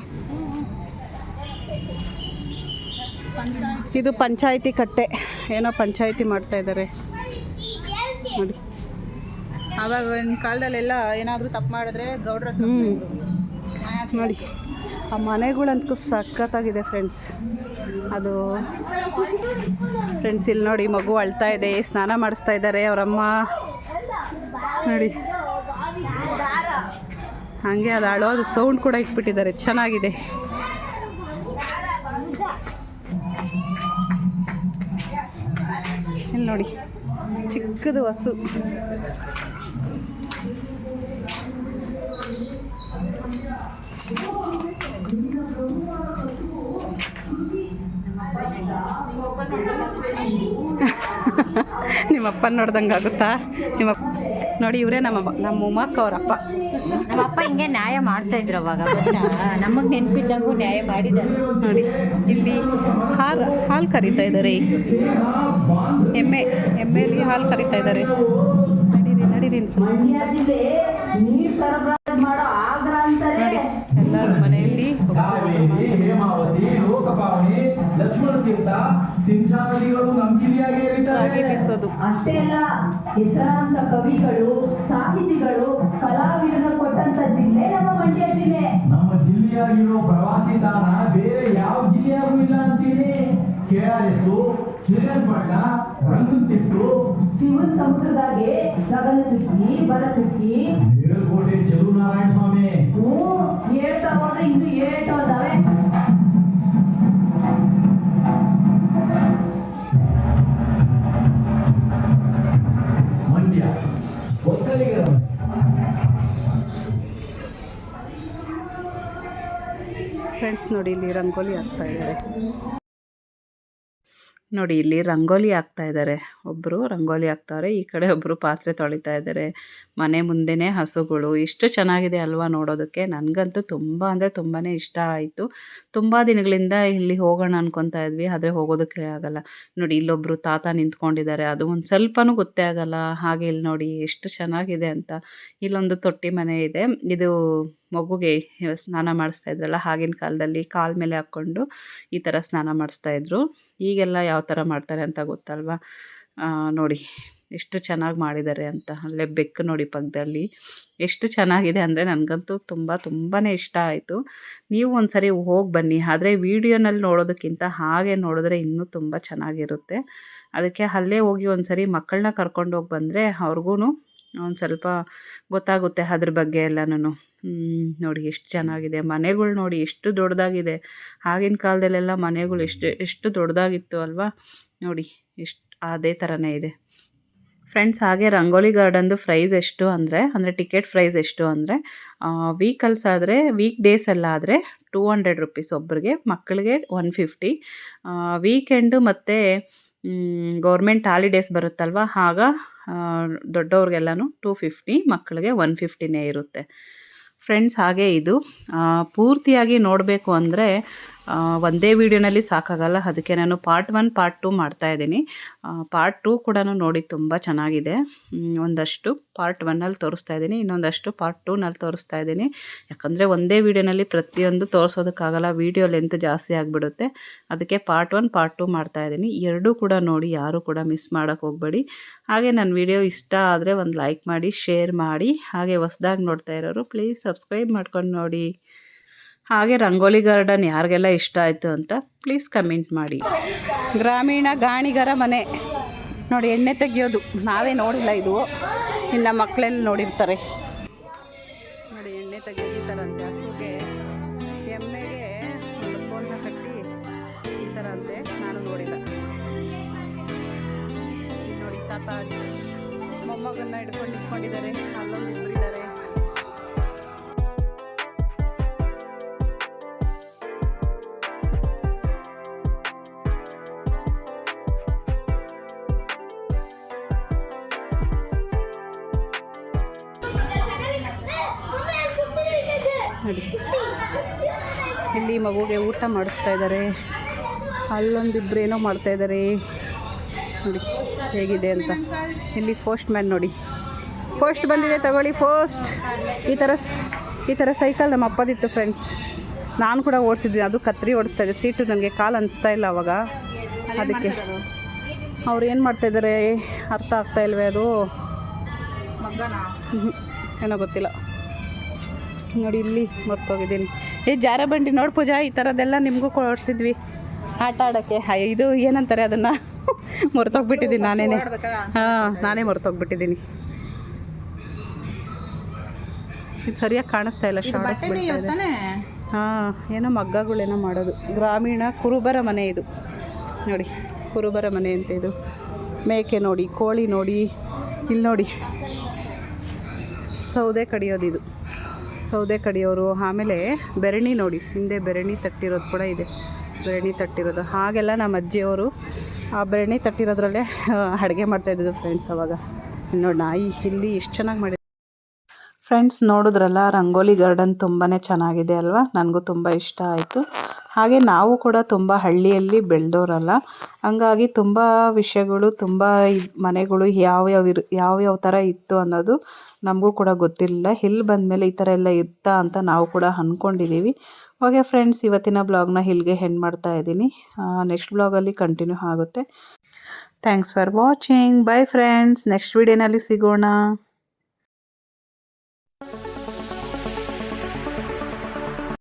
[SPEAKER 1] ಇದು ಪಂಚಾಯಿತಿ ಕಟ್ಟೆ. ಏನೋ ಪಂಚಾಯಿತಿ ಮಾಡ್ತಾ ಇದ್ದಾರೆ ನೋಡಿ.
[SPEAKER 2] ಆವಾಗ ಕಾಲದಲ್ಲೆಲ್ಲ ಏನಾದರೂ ತಪ್ಪು ಮಾಡಿದ್ರೆ ಗೌಡ್ರ
[SPEAKER 1] ಹ್ಞೂ ನೋಡಿ. ಆ ಮನೆಗಳಂತೂ ಸಖತ್ತಾಗಿದೆ ಫ್ರೆಂಡ್ಸ್ ಅದು ಫ್ರೆಂಡ್ಸ್ ಇಲ್ಲಿ ನೋಡಿ ಮಗು ಅಳ್ತಾ ಇದೆ ಸ್ನಾನ ಮಾಡಿಸ್ತಾ ಇದ್ದಾರೆ ಅವರಮ್ಮ. ನೋಡಿ. ಹಾಗೆ ಅದು ಅಳೋದು ಸೌಂಡ್ ಕೂಡ ಇಟ್ಬಿಟ್ಟಿದ್ದಾರೆ. ಚೆನ್ನಾಗಿದೆ. ಇಲ್ಲಿ ನೋಡಿ ಚಿಕ್ಕದು ಹಸು. ನಿಮ್ಮಪ್ಪನ ನೋಡ್ದಂಗೆ ಆಗುತ್ತಾ? ನಿಮ್ಮ ನೋಡಿ ಇವರೇ ನಮ್ಮ ನಮ್ಮ ಉಮಾಕ್ ಅವರಪ್ಪ
[SPEAKER 2] ನಮ್ಮಪ್ಪ ಹಿಂಗೆ ನ್ಯಾಯ ಮಾಡ್ತಾ ಇದ್ರು ಅವಾಗ ನಮಗೆ ನೆನಪಿದ್ದಂಗೂ ನ್ಯಾಯ ಮಾಡಿದ್ದಾರೆ.
[SPEAKER 1] ನೋಡಿ ಇಲ್ಲಿ ಹಾಲು ಹಾಲು ಕರಿತಾ ಇದ್ದಾರೆ. ಎಮ್ಮೆ ಎಮ್ಮೆಲಿ ಹಾಲು ಕರಿತಾ ಇದ್ದಾರೆ. ನಡೀರಿ ನಡೀರಿ
[SPEAKER 4] ತೀರ್ಥ ಸಿಂಚಾ ನದಿಗಳು ನಮ್ಮ ಜಿಲ್ಲೆಯಾಗೆ
[SPEAKER 5] ಅಷ್ಟೇ ಅಲ್ಲ ಹೆಸರಾಂತ ಕವಿಗಳು ಸಾಹಿತಿಗಳು ಕಲಾವಿದರು ಕೊಟ್ಟಂತ ಜಿಲ್ಲೆ ನಮ್ಮ ಮಂಡ್ಯ ಜಿಲ್ಲೆ.
[SPEAKER 4] ನಮ್ಮ ಜಿಲ್ಲೆಯಾಗಿರೋ ಪ್ರವಾಸಿ ತಾಣ ಬೇರೆ ಯಾವ ಜಿಲ್ಲೆಯಾಗೂ ಇಲ್ಲ ಅಂತೀನಿ. K R S Srirangapatna Ranganathittu
[SPEAKER 5] ಶಿವನ್ ಸಮುದ್ರದಾಗೆ ಗಗನ ಚುಕ್ಕಿ ಬರ ಚುಕ್ಕಿ
[SPEAKER 4] ಮೇಲ್ಕೋಟೆ ಚಲುನಾರಾಯಣ ಸ್ವಾಮಿ
[SPEAKER 5] ಹ್ಞೂ ಹೇಳ್ತಾ ಹೋದ್ರೆ ಇನ್ನು ಏಟೋದವೆ
[SPEAKER 1] ನೋಡಿ ಇಲ್ಲಿ ರಂಗೋಲಿ ಹಾಕ್ತಾ ಇದ್ದಾರೆ. ನೋಡಿ ಇಲ್ಲಿ ರಂಗೋಲಿ ಹಾಕ್ತಾ ಇದ್ದಾರೆ. ಒಬ್ಬರು ರಂಗೋಲಿ ಹಾಕ್ತಾರೆ, ಈ ಕಡೆ ಒಬ್ಬರು ಪಾತ್ರೆ ತೊಳಿತಾ ಇದ್ದಾರೆ. ಮನೆ ಮುಂದೆನೇ ಹಸುಗಳು. ಇಷ್ಟು ಚೆನ್ನಾಗಿದೆ ಅಲ್ವಾ ನೋಡೋದಕ್ಕೆ? ನನಗಂತೂ ತುಂಬ ಅಂದರೆ ತುಂಬಾ ಇಷ್ಟ ಆಯಿತು. ತುಂಬ ದಿನಗಳಿಂದ ಇಲ್ಲಿ ಹೋಗೋಣ ಅನ್ಕೊತಾ ಇದ್ವಿ, ಆದರೆ ಹೋಗೋದಕ್ಕೆ ಆಗಲ್ಲ. ನೋಡಿ ಇಲ್ಲೊಬ್ಬರು ತಾತ ನಿಂತ್ಕೊಂಡಿದ್ದಾರೆ. ಅದು ಒಂದು ಸ್ವಲ್ಪನೂ ಗೊತ್ತೇ ಆಗಲ್ಲ. ಹಾಗೆ ಇಲ್ಲಿ ನೋಡಿ ಎಷ್ಟು ಚೆನ್ನಾಗಿದೆ ಅಂತ. ಇಲ್ಲೊಂದು ತೊಟ್ಟಿ ಮನೆ ಇದೆ. ಇದು ಮಗುಗೆ ಸ್ನಾನ ಮಾಡಿಸ್ತಾ ಇದ್ರಲ್ಲ, ಆಗಿನ ಕಾಲದಲ್ಲಿ ಕಾಲ ಮೇಲೆ ಹಾಕ್ಕೊಂಡು ಈ ಥರ ಸ್ನಾನ ಮಾಡಿಸ್ತಾ ಇದ್ರು. ಈಗೆಲ್ಲ ಯಾವ ಥರ ಮಾಡ್ತಾರೆ ಅಂತ ಗೊತ್ತಲ್ವಾ? ನೋಡಿ, ಎಷ್ಟು ಚೆನ್ನಾಗಿ ಮಾಡಿದ್ದಾರೆ ಅಂತ. ಅಲ್ಲೇ ಬೆಕ್ಕು ನೋಡಿ ಪಕ್ಕದಲ್ಲಿ ಎಷ್ಟು ಚೆನ್ನಾಗಿದೆ ಅಂದರೆ ನನಗಂತೂ ತುಂಬ ತುಂಬಾ ಇಷ್ಟ ಆಯಿತು. ನೀವು ಒಂದ್ಸರಿ ಹೋಗಿ ಬನ್ನಿ. ಆದರೆ ವೀಡಿಯೋನಲ್ಲಿ ನೋಡೋದಕ್ಕಿಂತ ಹಾಗೆ ನೋಡಿದ್ರೆ ಇನ್ನೂ ತುಂಬ ಚೆನ್ನಾಗಿರುತ್ತೆ. ಅದಕ್ಕೆ ಅಲ್ಲೇ ಹೋಗಿ ಒಂದ್ಸರಿ ಮಕ್ಕಳನ್ನ ಕರ್ಕೊಂಡು ಹೋಗಿ ಬಂದರೆ ಅವ್ರಿಗೂ ಒಂದು ಸ್ವಲ್ಪ ಗೊತ್ತಾಗುತ್ತೆ ಅದ್ರ ಬಗ್ಗೆ ಎಲ್ಲನೂ ನೋಡಿ ಎಷ್ಟು ಚೆನ್ನಾಗಿದೆ. ಮನೆಗಳು ನೋಡಿ ಎಷ್ಟು ದೊಡ್ಡದಾಗಿದೆ. ಆಗಿನ ಕಾಲದಲ್ಲೆಲ್ಲ ಮನೆಗಳು ಎಷ್ಟು ಎಷ್ಟು ದೊಡ್ಡದಾಗಿತ್ತು ಅಲ್ವಾ? ನೋಡಿ ಎಷ್ಟು, ಅದೇ ಥರನೇ ಇದೆ. ಫ್ರೆಂಡ್ಸ್ ಹಾಗೆ ರಂಗೋಲಿ ಗಾರ್ಡನ್ದು ಪ್ರೈಸ್ ಎಷ್ಟು ಅಂದರೆ ಅಂದರೆ ಟಿಕೆಟ್ ಪ್ರೈಸ್ ಎಷ್ಟು ಅಂದರೆ ವೀಕಲ್ಸ್ ಆದರೆ ವೀಕ್ ಡೇಸ್ ಎಲ್ಲ ಆದರೆ ಟೂ ಹಂಡ್ರೆಡ್ ರುಪೀಸ್ ಒಬ್ಬರಿಗೆ ಮಕ್ಕಳಿಗೆ ಒನ್ ಫಿಫ್ಟಿ ವೀಕೆಂಡು ಮತ್ತು ಗೌರ್ಮೆಂಟ್ ಹಾಲಿಡೇಸ್ ಬರುತ್ತಲ್ವ? ಆಗ ದೊಡ್ಡವ್ರಿಗೆಲ್ಲನೂ ಟೂ ಫಿಫ್ಟಿ ಮಕ್ಕಳಿಗೆ ಒನ್ ಫಿಫ್ಟಿನೇ ಇರುತ್ತೆ. ಫ್ರೆಂಡ್ಸ್ ಹಾಗೆ ಇದು. ಪೂರ್ತಿಯಾಗಿ ನೋಡಬೇಕು ಅಂದರೆ ಒಂದೇ ವಿಡಿಯೋನಲ್ಲಿ ಸಾಕಾಗಲ್ಲ. ಅದಕ್ಕೆ ನಾನು ಪಾರ್ಟ್ ಒನ್ ಪಾರ್ಟ್ ಟು ಮಾಡ್ತಾಯಿದ್ದೀನಿ ಪಾರ್ಟ್ ಟೂ ಕೂಡ ನೋಡಿ ತುಂಬ ಚೆನ್ನಾಗಿದೆ. ಒಂದಷ್ಟು ಪಾರ್ಟ್ ಒನ್ನಲ್ಲಿ ತೋರಿಸ್ತಾ ಇದ್ದೀನಿ. ಇನ್ನೊಂದಷ್ಟು ಪಾರ್ಟ್ ಟೂನಲ್ಲಿ ತೋರಿಸ್ತಾ ಇದ್ದೀನಿ. ಯಾಕಂದರೆ ಒಂದೇ ವಿಡಿಯೋನಲ್ಲಿ ಪ್ರತಿಯೊಂದು ತೋರಿಸೋದಕ್ಕಾಗಲ್ಲ. ವೀಡಿಯೋ ಲೆಂತ್ ಜಾಸ್ತಿ ಆಗಿಬಿಡುತ್ತೆ. ಅದಕ್ಕೆ ಪಾರ್ಟ್ ಒನ್ ಪಾರ್ಟ್ ಟು ಮಾಡ್ತಾ ಇದ್ದೀನಿ. ಎರಡೂ ಕೂಡ ನೋಡಿ, ಯಾರೂ ಕೂಡ ಮಿಸ್ ಮಾಡೋಕ್ಕೆ ಹೋಗಬೇಡಿ. ಹಾಗೆ ನನ್ನ ವಿಡಿಯೋ ಇಷ್ಟ ಆದರೆ ಒಂದು ಲೈಕ್ ಮಾಡಿ ಶೇರ್ ಮಾಡಿ. ಹಾಗೆ ಹೊಸ್ದಾಗಿ ನೋಡ್ತಾ ಇರೋರು ಪ್ಲೀಸ್ ಸಬ್ಸ್ಕ್ರೈಬ್ ಮಾಡ್ಕೊಂಡು ನೋಡಿ. ಹಾಗೆ ರಂಗೋಲಿ ಗಾರ್ಡನ್ ಯಾರಿಗೆಲ್ಲ ಇಷ್ಟ ಆಯಿತು ಅಂತ ಪ್ಲೀಸ್ ಕಮೆಂಟ್ ಮಾಡಿ. ಗ್ರಾಮೀಣ ಗಾಣಿಗರ ಮನೆ. ನೋಡಿ, ಎಣ್ಣೆ ತೆಗಿಯೋದು. ನಾವೇ ನೋಡಿಲ್ಲ ಇದು. ಇನ್ನು ಮಕ್ಕಳೆಲ್ಲ ನೋಡಿರ್ತಾರೆ. ನೋಡಿ, ಎಣ್ಣೆ ತೆಗಿತಾರಂತೆ ಹಸುಗೆ. ಎಮ್ಮೆಗೆ ಫೋನ್ನ ಕಟ್ಟಿ ಈ ಥರ ಅಂತೆ ನಾನು ನೋಡಿಲ್ಲ. ನೋಡಿ, ತಾತ, ಮೊಮ್ಮಗನ್ನ ಹಿಡ್ಕೊಂಡು ಇಟ್ಕೊಂಡಿದ್ದಾರೆ ಅಲ್ಲೊಂದು ಊಟ ಮಾಡಿಸ್ತಾ ಇದ್ದಾರೆ. ಅಲ್ಲೊಂದಿಬ್ರು ಏನೋ ಮಾಡ್ತಾ ಇದ್ದಾರೆ. ನೋಡಿ ಹೇಗಿದೆ ಅಂತ. ಇಲ್ಲಿ ಪೋಸ್ಟ್ ಮ್ಯಾನ್ ನೋಡಿ. ಪೋಸ್ಟ್ ಬಂದಿದೆ ತಗೊಳ್ಳಿ ಪೋಸ್ಟ್. ಈ ಥರ ಈ ಥರ ಸೈಕಲ್ ನಮ್ಮ ಅಪ್ಪದಿತ್ತು ಫ್ರೆಂಡ್ಸ್ ನಾನು ಕೂಡ ಓಡಿಸಿದ್ದೀನಿ ಅದು ಕತ್ರಿ ಓಡಿಸ್ತಾ ಇದೆ. ಸೀಟು ನನಗೆ ಕಾಲು ಅನಿಸ್ತಾ ಇಲ್ಲ ಅವಾಗ. ಅದಕ್ಕೆ. ಅವ್ರು ಏನು ಮಾಡ್ತಾಯಿದ್ದಾರೆ ಅರ್ಥ ಆಗ್ತಾ ಇಲ್ವೇ ಅದು? ಏನೋ ಗೊತ್ತಿಲ್ಲ. ನೋಡಿ ಇಲ್ಲಿ ಮರ್ತೋಗಿದ್ದೀನಿ. ಏ ಜಾರ ಬಂಡಿ ನೋಡಿ ಪೂಜಾ ಈ ಥರದ್ದೆಲ್ಲ ನಿಮಗೂ ಕೊಡಿಸಿದ್ವಿ. ಆಟ ಆಡೋಕ್ಕೆ. ಇದು ಏನಂತಾರೆ ಅದನ್ನು? ಮರ್ತೋಗ್ಬಿಟ್ಟಿದ್ದೀನಿ ನಾನೇನೆ. ಹಾಂ ನಾನೇ ಮರ್ತೋಗ್ಬಿಟ್ಟಿದ್ದೀನಿ. ಇದು ಸರಿಯಾಗಿ ಕಾಣಿಸ್ತಾ ಇಲ್ಲ ಶಾರ್ಟ್ಸ್ ಹಾಂ ಏನೋ ಮಗ್ಗಗಳೇನೋ ಮಾಡೋದು. ಗ್ರಾಮೀಣ ಕುರುಬರ ಮನೆ ಇದು. ನೋಡಿ ಕುರುಬರ ಮನೆ ಅಂತ ಇದು. ಮೇಕೆ ನೋಡಿ ಕೋಳಿ ನೋಡಿ ಇಲ್ಲಿ ನೋಡಿ. ಸೌದೆ ಕಡಿಯೋದು ಇದು ಸೌದೆ ಕಡಿಯೋರು, ಆಮೇಲೆ ಬೆರಣಿ ನೋಡಿ, ಹಿಂದೆ ಬೆರಣಿ ತಟ್ಟಿರೋದು ಕೂಡ ಇದೆ. ಬೆರಣಿ ತಟ್ಟಿರೋದು. ಹಾಗೆಲ್ಲ ನಮ್ಮ ಅಜ್ಜಿಯವರು ಆ ಬೆರಣಿ ತಟ್ಟಿರೋದ್ರಲ್ಲೇ ಅಡುಗೆ ಮಾಡ್ತಾಯಿದ್ದು ಫ್ರೆಂಡ್ಸ್ ಅವಾಗ. ನೋಡಿ ನಾಯಿ, ಇಲ್ಲಿ ಎಷ್ಟು ಚೆನ್ನಾಗಿ ಮಾಡಿ ಫ್ರೆಂಡ್ಸ್ ನೋಡಿದ್ರಲ್ಲ ರಂಗೋಲಿ ಗಾರ್ಡನ್ ತುಂಬಾ ಚೆನ್ನಾಗಿದೆ ಅಲ್ವಾ? ನನಗೂ ತುಂಬ ಇಷ್ಟ ಆಯಿತು. ಹಾಗೆ ನಾವು ಕೂಡ ತುಂಬ ಹಳ್ಳಿಯಲ್ಲಿ ಬೆಳೆದೋರಲ್ಲ. ಹಂಗಾಗಿ ತುಂಬ ವಿಷಯಗಳು, ತುಂಬ ಮನೆಗಳು ಯಾವ್ಯಾವ ಇರು ಯಾವ್ಯಾವ ಥರ ಇತ್ತು ಅನ್ನೋದು ನಮಗೂ ಕೂಡ ಗೊತ್ತಿರಲಿಲ್ಲ. ಇಲ್ಲಿ ಬಂದಮೇಲೆ ಈ ಥರ ಎಲ್ಲ ಇತ್ತಾ ಅಂತ ನಾವು ಕೂಡ ಅಂದ್ಕೊಂಡಿದ್ದೀವಿ ಓಕೆ ಫ್ರೆಂಡ್ಸ್ ಇವತ್ತಿನ ಬ್ಲಾಗ್ನ ಇಲ್ಲಿಗೆ ಹೆಣ್ಣು ಮಾಡ್ತಾ ಇದ್ದೀನಿ. ನೆಕ್ಸ್ಟ್ ಬ್ಲಾಗಲ್ಲಿ ಕಂಟಿನ್ಯೂ ಆಗುತ್ತೆ. Thanks for watching bye friends next ವಿಡಿಯೋನಲ್ಲಿ ಸಿಗೋಣ. you